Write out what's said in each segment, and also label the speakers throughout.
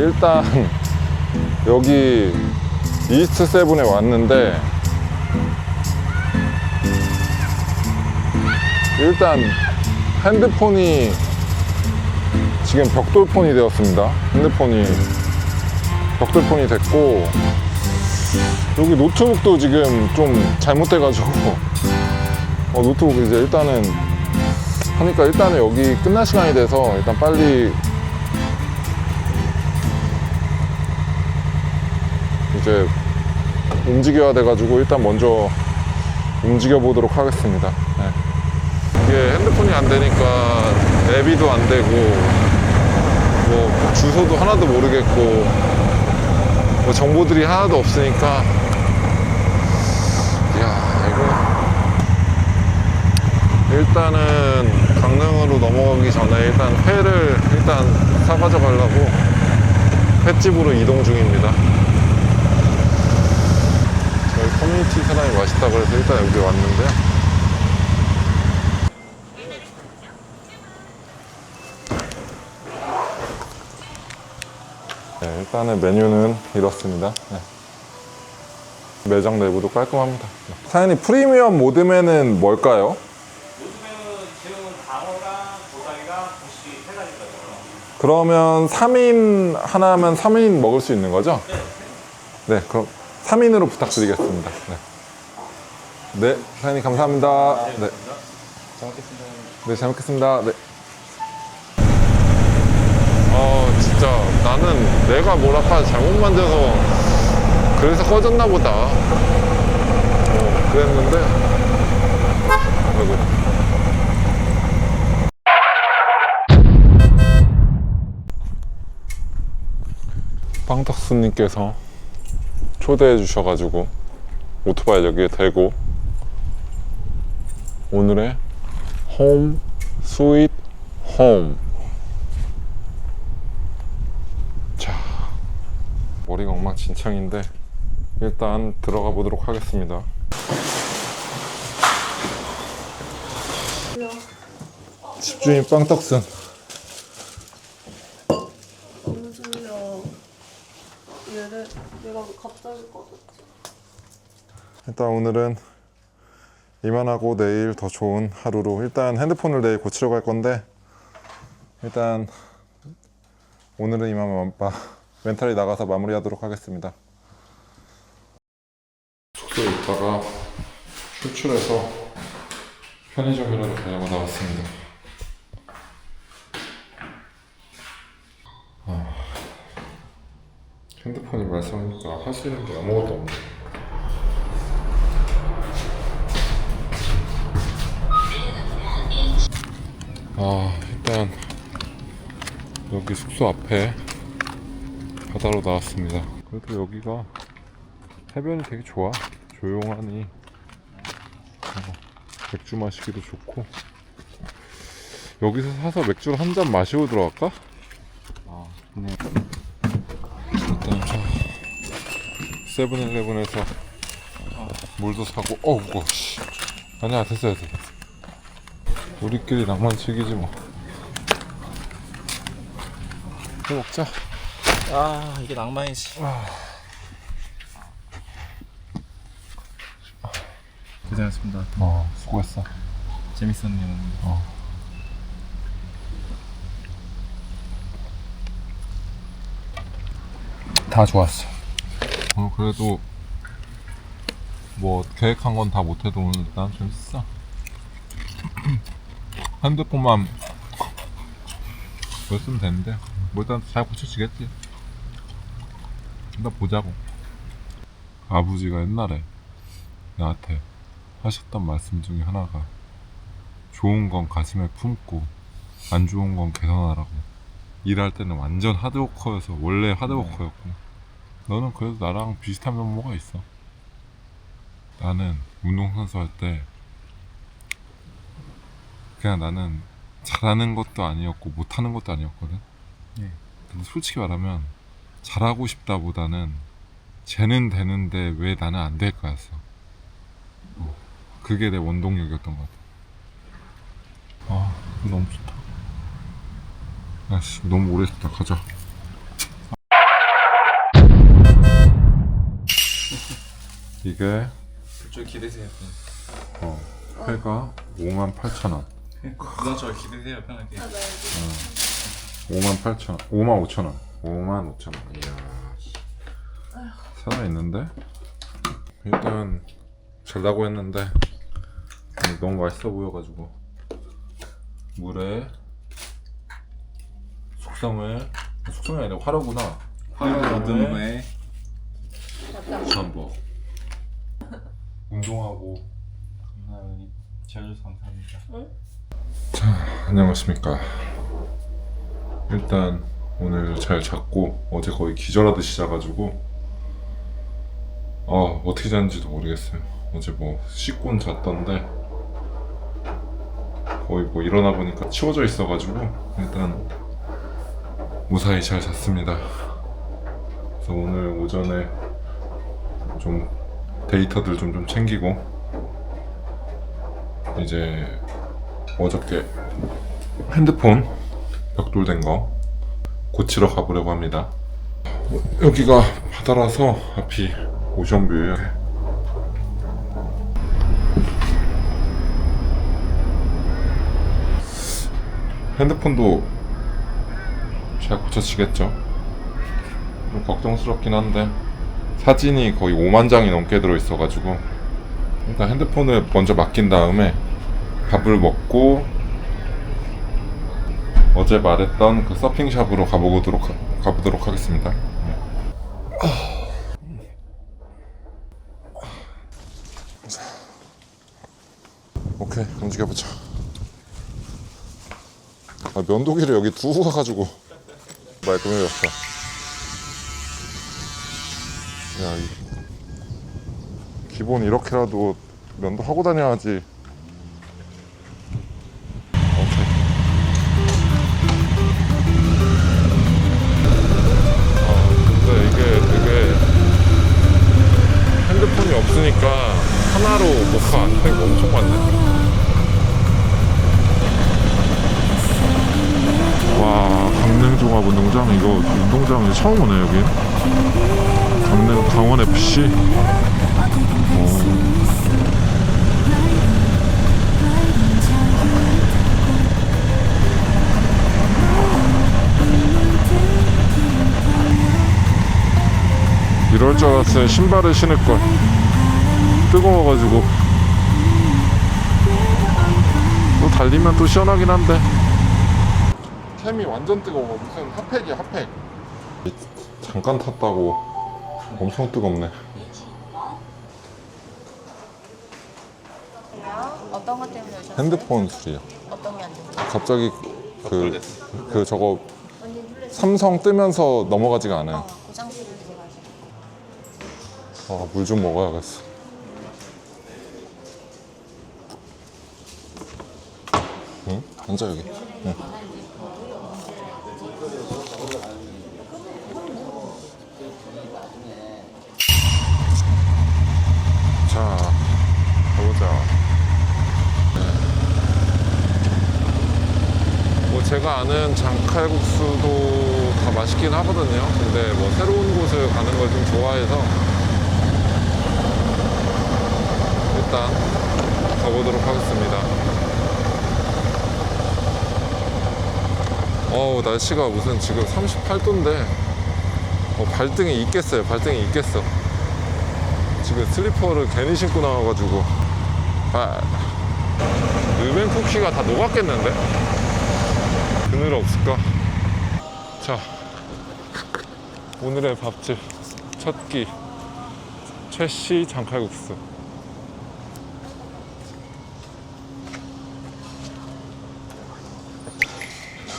Speaker 1: 일단 여기 이스트 세븐에 왔는데 일단 핸드폰이 지금 벽돌폰이 되었습니다. 핸드폰이 벽돌폰이 됐고 여기 노트북도 지금 좀 잘못돼가지고 어, 노트북 이제 일단은 하니까 일단은 여기 끝날 시간이 돼서 일단 빨리 이제 움직여야 돼가지고 일단 먼저 움직여 보도록 하겠습니다. 네. 이게 핸드폰이 안 되니까 내비도 안 되고 뭐 주소도 하나도 모르겠고 뭐 정보들이 하나도 없으니까 야 이거 일단은 강릉으로 넘어가기 전에 일단 회를 일단 사가져 가려고 횟집으로 이동 중입니다. 커뮤니티 사람이 맛있다 그래서 일단 여기 왔는데요. 네, 일단은 메뉴는 이렇습니다. 네. 매장 내부도 깔끔합니다. 네. 사장님 프리미엄 모듬에는 뭘까요?
Speaker 2: 요즘에는 지금 방어랑 고사리랑 고시 세 가지가 있어요.
Speaker 1: 그러면 3인 하나면 3인 먹을 수 있는 거죠? 네, 그럼 3인으로 부탁드리겠습니다. 네. 네, 사장님 감사합니다. 네.
Speaker 2: 잘 먹겠습니다.
Speaker 1: 네, 잘 먹겠습니다. 네. 아, 진짜 나는 내가 뭐랄까 잘못 만져서 그래서 꺼졌나 보다. 어, 그랬는데. 아이고. 빵떡스님께서 초대해 주셔가지고 오토바이 여기에 대고 오늘의 홈 스윗 홈. 자, 머리가 엉망진창인데 일단 들어가 보도록 하겠습니다. 집주인 빵떡슨.
Speaker 3: 너무 졸려. 얘를 내가 갑자기 꺼졌지.
Speaker 1: 일단 오늘은 이만하고 내일 더 좋은 하루로 일단 핸드폰을 내일 고치러 갈 건데 일단 오늘은 이만 마, 멘탈이 나가서 마무리하도록 하겠습니다. 숙소에 있다가 출출해서 편의점이라도 가려고 나왔습니다. 아, 핸드폰이 말썽이니까 할 수 있는 게 아무것도 없네. 아 일단 여기 숙소 앞에 바다로 나왔습니다 그래도 여기가 해변이 되게 좋아 조용하니 어, 맥주 마시기도 좋고 여기서 사서 맥주를 한 잔 마시고 들어갈까?
Speaker 2: 아, 네.
Speaker 1: 일단 저 세븐일레븐에서 물도 사고 어우 무거워 씨. 아니야 됐어요 됐어 우리끼리 낭만 즐기지 뭐. 이거 먹자.
Speaker 2: 아, 이게 낭만이지. 고생하셨습니다.
Speaker 1: 어 수고했어.
Speaker 2: 재밌었네요.
Speaker 1: 다 좋았어. 어 그래도 뭐 계획한 건 다 못해도 오늘 난 재밌었어 핸드폰만 였으면 되는데 뭐 일단 잘 고쳐지겠지. 일단 보자고. 아버지가 옛날에 나한테 하셨던 말씀 중에 하나가 좋은 건 가슴에 품고 안 좋은 건 개선하라고. 일할 때는 완전 하드워커여서 원래 하드워커였고. 너는 그래도 나랑 비슷한 면모가 있어. 나는 운동선수 할 때 그냥 나는 잘하는 것도 아니었고 못하는 것도 아니었거든.
Speaker 2: 예.
Speaker 1: 근데 솔직히 말하면 잘하고 싶다보다는 쟤는 되는데 왜 나는 안 될까였어. 어. 그게 내 원동력이었던 것 같아. 아 너무 좋다. 아씨 너무 오래됐다. 가자. 이게
Speaker 4: 그쪽 기대세요.
Speaker 1: 어, 회가 5 8 0 0 0 원.
Speaker 4: 누나 저 기대세요 편하게.
Speaker 1: 5만 8천 원. 5만 5천 원. 5만 5천 원. 이야 살아 있는데? 일단 잘라고 했는데 너무 맛있어 보여가지고. 물에 숙성을 숙성이 아니라 화로구나.
Speaker 4: 얻은 후에.
Speaker 1: 전복. 운동하고.
Speaker 4: 누나님 지어줘서 감사합니다.
Speaker 1: 안녕하십니까. 일단 오늘 잘 잤고 어제 거의 기절하듯이 자가지고 아 어떻게 잤는지도 모르겠어요. 어제 뭐 씻곤 잤던데 거의 뭐 일어나 보니까 치워져 있어가지고 일단 무사히 잘 잤습니다. 그래서 오늘 오전에 좀 데이터들 좀 좀 챙기고 이제 어저께 핸드폰 벽돌된 거 고치러 가보려고 합니다. 여기가 바다라서 앞이 오션뷰예요. 핸드폰도 잘 고쳐지겠죠? 좀 걱정스럽긴 한데 사진이 거의 5만 장이 넘게 들어있어가지고 일단 핸드폰을 먼저 맡긴 다음에 밥을 먹고 어제 말했던 그 서핑샵으로 가보도록 하- 가보도록 하겠습니다. 오케이 움직여보자. 아, 면도기를 여기 두고 가가지고 말끔해졌어. 야, 이, 기본 이렇게라도 면도 하고 다녀야지. 운동장 이거 운동장 처음 오네 여기. 강릉 강원 FC. 오. 이럴 줄 알았으면 신발을 신을 걸. 뜨거워가지고. 또 달리면 또 시원하긴 한데. 캠이 완전 뜨거워. 무슨 핫팩이야 핫팩. 잠깐 탔다고 엄청 뜨겁네.
Speaker 5: 어떤 것 때문에 오셨어요?
Speaker 1: 핸드폰 수리야.
Speaker 5: 어떤 게안 돼요?
Speaker 1: 갑자기 그, 그 저거 삼성 뜨면서 넘어가지가 않아요.
Speaker 5: 어, 고장 수리 돼가지고.
Speaker 1: 아, 물 좀 먹어야겠어. 응? 앉아 여기. 응. 자, 가보자. 뭐 제가 아는 장칼국수도 다 맛있긴 하거든요. 근데 뭐 새로운 곳을 가는 걸 좀 좋아해서 일단 가보도록 하겠습니다. 어우 날씨가 무슨 지금 38도인데 어, 발등에 있겠어요. 발등에 있겠어. 지금 슬리퍼를 괜히 신고 나와가지고 아 르벤 쿠키가 다 녹았겠는데? 그늘 없을까? 자 오늘의 밥집 첫 끼 최씨 장칼국수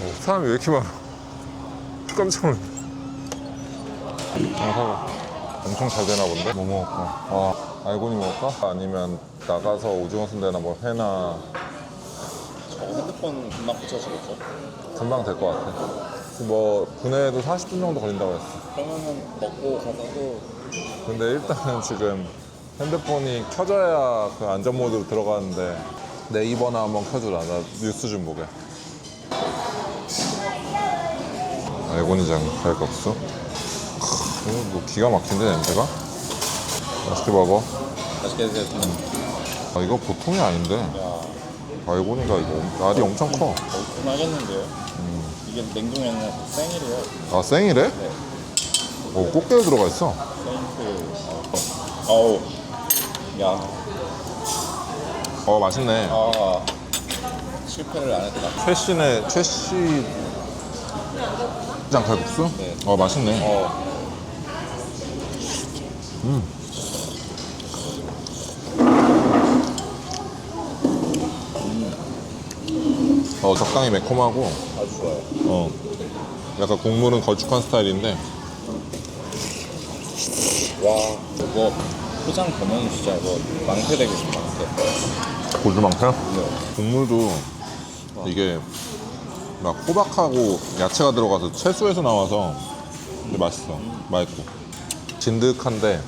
Speaker 1: 어, 사람이 왜 이렇게 많아 깜짝 놀랐네 장칼국 엄청 잘 되나 본데? 뭐 먹을까? 아 알고니 먹을까? 아니면 나가서 오징어 순대나 뭐 회나
Speaker 4: 핸드폰 금방 고쳐지겠죠?
Speaker 1: 금방 될 것 같아 뭐 분해도 40분 정도 걸린다고 했어
Speaker 4: 그러면은 먹고 가서도
Speaker 1: 근데 일단은 지금 핸드폰이 켜져야 그 안전 모드로 들어가는데 네이버나 한번 켜주라. 나 뉴스 좀 보게. 알고니장 칼국수. 크, 뭐 기가 막힌데 냄새가? 맛있게 먹어.
Speaker 4: 맛있게 드세요.
Speaker 1: 아 이거 보통이 아닌데
Speaker 4: 야,
Speaker 1: 알고 보니까 이거 알이 엄청 커.
Speaker 4: 얼큰하겠는데요? 이게 냉동에는 생일이에요.
Speaker 1: 아 생이래?
Speaker 4: 네.
Speaker 1: 오 꽃게도 들어가 있어.
Speaker 4: 생크. 어우. 야,
Speaker 1: 어 맛있네.
Speaker 4: 아. 실패를 안 했다.
Speaker 1: 최씨네 최씨 장 칼국수?
Speaker 4: 네.
Speaker 1: 어 맛있네.
Speaker 4: 어.
Speaker 1: 어 적당히 매콤하고
Speaker 4: 아주 좋아요.
Speaker 1: 어 약간 국물은 걸쭉한 스타일인데
Speaker 4: 와, 이거 포장 보면 진짜 이거 망태 되겠어, 망태.
Speaker 1: 고주망태?
Speaker 4: 네.
Speaker 1: 국물도 이게 막 호박하고 야채가 들어가서 채소에서 나와서 근데 맛있어 맛있고 진득한데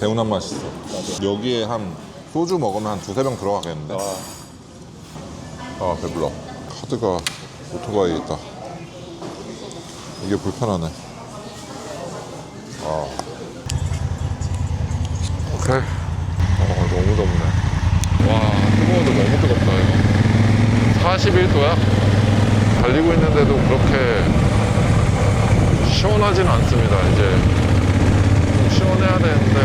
Speaker 1: 개운한 맛이 있어 여기에 한 소주 먹으면 한 두세 병 들어가겠는데
Speaker 4: 와,
Speaker 1: 아 배불러 카드가 오토바이에 있다. 이게 불편하네. 아. 오케이. 어 너무 덥네. 와 뜨거워도 너무 뜨겁다 이거. 41도야? 달리고 있는데도 그렇게 시원하진 않습니다 이제. 좀 시원해야 되는데.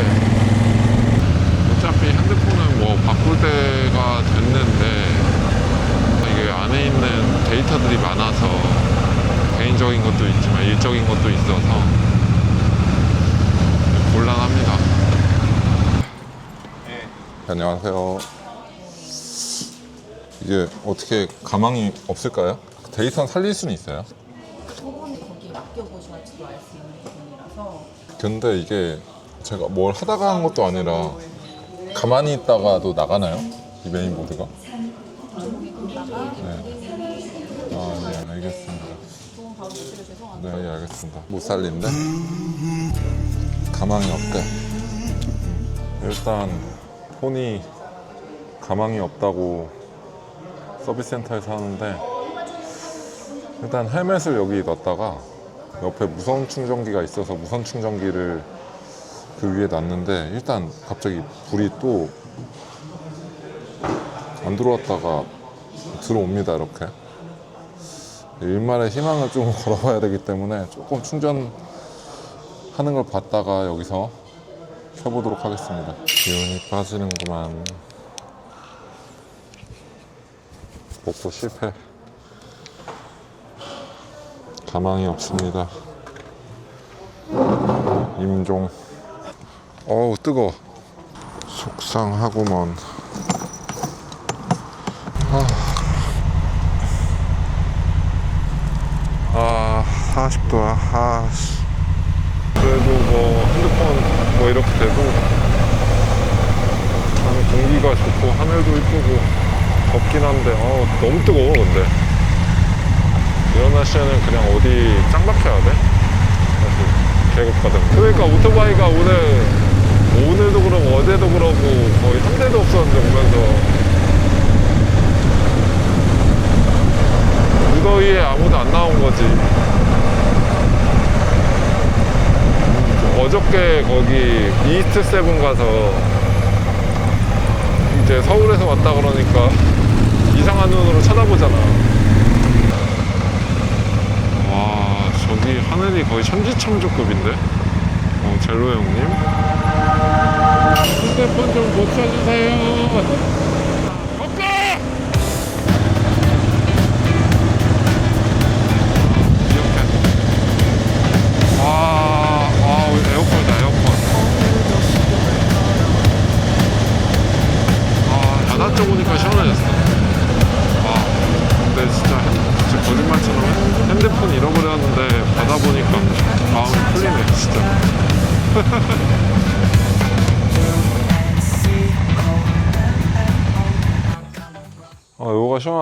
Speaker 1: 어차피 핸드폰은 뭐 바꿀 때가 됐는데 안에 있는 데이터들이 많아서 개인적인 것도 있지만 일적인 것도 있어서 곤란합니다. 안녕하세요. 이게 어떻게 가망이 없을까요? 데이터는 살릴 수는 있어요.
Speaker 5: 소분이 거기에 맡겨보셔야지도 알 수 있는 부분이라서
Speaker 1: 근데 이게 제가 뭘 하다가 한 것도 아니라 가만히 있다가도 나가나요? 이 메인보드가? 알겠습니다.
Speaker 5: 좋은 드시려 죄송합니다.
Speaker 1: 네, 예, 알겠습니다. 못 살린대? 가망이 없대. 일단 폰이 가망이 없다고 서비스 센터에서 하는데 일단 헬멧을 여기 넣었다가 옆에 무선 충전기가 있어서 무선 충전기를 그 위에 놨는데 일단 갑자기 불이 또 안 들어왔다가 들어옵니다 이렇게 일말의 희망을 좀 걸어봐야 되기 때문에 조금 충전하는 걸 봤다가 여기서 켜보도록 하겠습니다. 기운이 빠지는구만. 복구 실패. 가망이 없습니다. 임종. 어우 뜨거. 속상하구먼. 40도야 아 씨. 그래도 뭐 핸드폰 뭐 이렇게 돼도 참 공기가 좋고 하늘도 이쁘고 덥긴 한데 어 너무 뜨거워 근데 이런 날씨에는 그냥 어디 짱 박혀야 돼 사실 계급거든 그러니까 오토바이가 오늘 오늘도 그러고 어제도 그러고 거의 한 대도 없었는데 오면서 무더위에 아무도 안 나온 거지. 어저께 거기 이스트 세븐 가서 이제 서울에서 왔다 그러니까 이상한 눈으로 쳐다보잖아. 와, 저기 하늘이 거의 천지창조급인데? 어, 젤로 형님. 휴대폰 좀 고쳐주세요.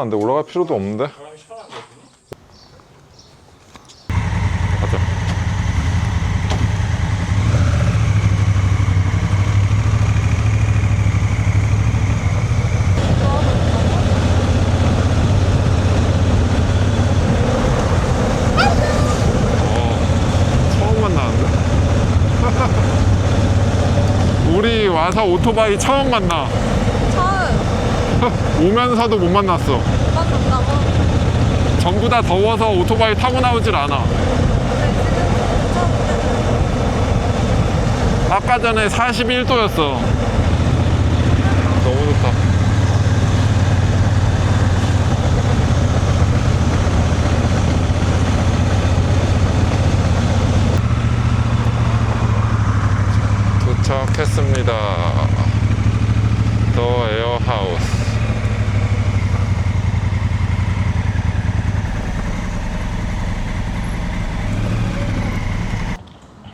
Speaker 1: 시원한데 올라갈 필요도 없는데? 가자. 어, 처음 만나는데? 우리 와 와서 오토바이 처음 만나.
Speaker 3: 처음
Speaker 1: 오면서도 못 만났어. 전부 다 더워서 오토바이 타고 나오질 않아. 아까 전에 41도였어. 너무 좋다. 도착했습니다. 더 에어하우스.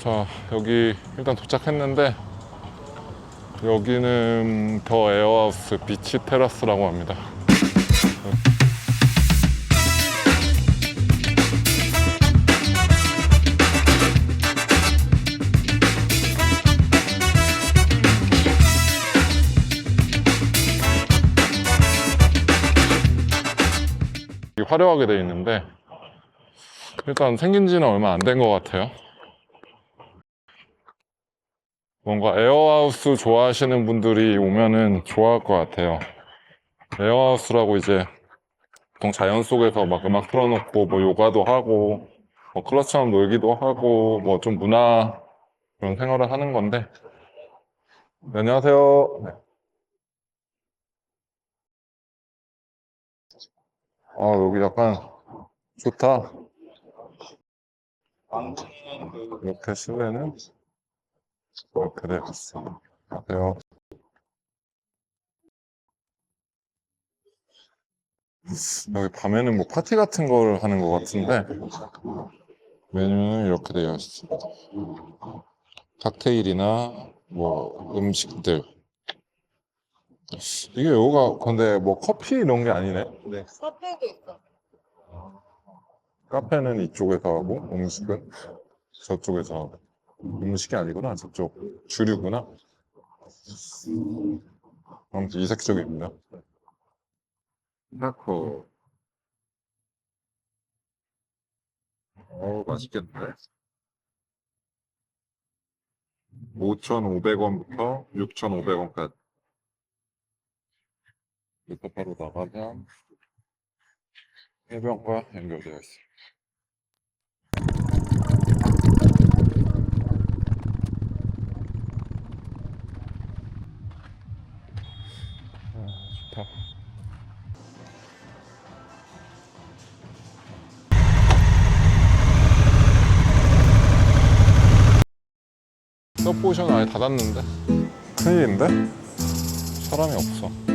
Speaker 1: 자 여기 일단 도착했는데 여기는 더 에어하우스 비치 테라스라고 합니다. 되게 화려하게 돼 있는데 일단 생긴 지는 얼마 안 된 것 같아요 뭔가 에어하우스 좋아하시는 분들이 오면은 좋아할 것 같아요. 에어하우스라고 이제 보통 자연 속에서 막 음악 틀어놓고 뭐 요가도 하고 뭐 클럽처럼 놀기도 하고 뭐 좀 문화 그런 생활을 하는 건데 네, 안녕하세요. 네. 아 여기 약간 좋다. 이렇게 실내는 이렇게 되어 있습니다. 안녕하세요. 여기 밤에는 뭐 파티 같은 걸 하는 것 같은데 메뉴는 이렇게 되어 있습니다. 칵테일이나 뭐 음식들 이게 여기가 근데 뭐 커피 이런 게 아니네. 네.
Speaker 3: 카페도 있어
Speaker 1: 카페는 이쪽에서 하고 음식은 저쪽에서 하고 음식이 아니구나 저쪽 주류구나. 아무튼 이색적입니다 타코. 어우 맛있겠네 5,500원부터 6,500원까지. 이거 바로 나가면 해변과 연결되어 있습니다 좋다. 서포션 아예 닫았는데? 큰일인데? 사람이 없어.